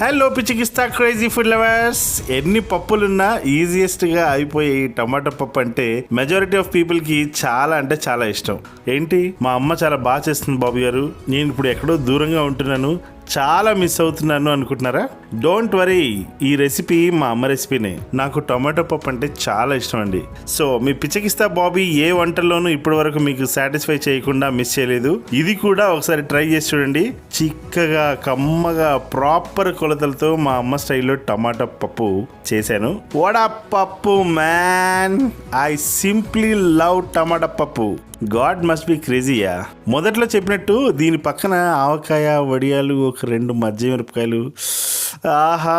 Hello పిచ్చికిస్తా crazy food lovers ఎన్ని పప్పులున్నా ఈజియెస్ట్గా అయిపోయే ఈ టమాటో పప్పు అంటే మెజారిటీ ఆఫ్ పీపుల్కి చాలా అంటే చాలా ఇష్టం. ఏంటి? మా అమ్మ చాలా బాగా చేస్తుంది బాబు గారు. నేను ఇప్పుడు ఎక్కడో దూరంగా ఉంటున్నాను. చాలా మిస్ అవుతున్నాను అనుకుంటున్నారా? డోంట్ వరీ ఈ రెసిపీ మా అమ్మ రెసిపీనే నాకు టొమాటో పప్పు అంటే చాలా ఇష్టం అండి. సో మీ పిచ్చకిస్తా బాబీ ఏ వంటల్లోనూ ఇప్పటి వరకు మీకు సాటిస్ఫై చేయకుండా మిస్ చేయలేదు. ఇది కూడా ఒకసారి ట్రై చేసి చూడండి. చిక్కగా కమ్మగా ప్రాపర్ కొలతలతో మా అమ్మ స్టైల్లో టమాటా పప్పు చేశాను. వడ పప్పు man I simply love tomato pappu. God must B క్రేజీయా మొదట్లో చెప్పినట్టు దీని పక్కన ఆవకాయ వడియాలు ఒక రెండు మధ్య మిరపకాయలు ఆహా!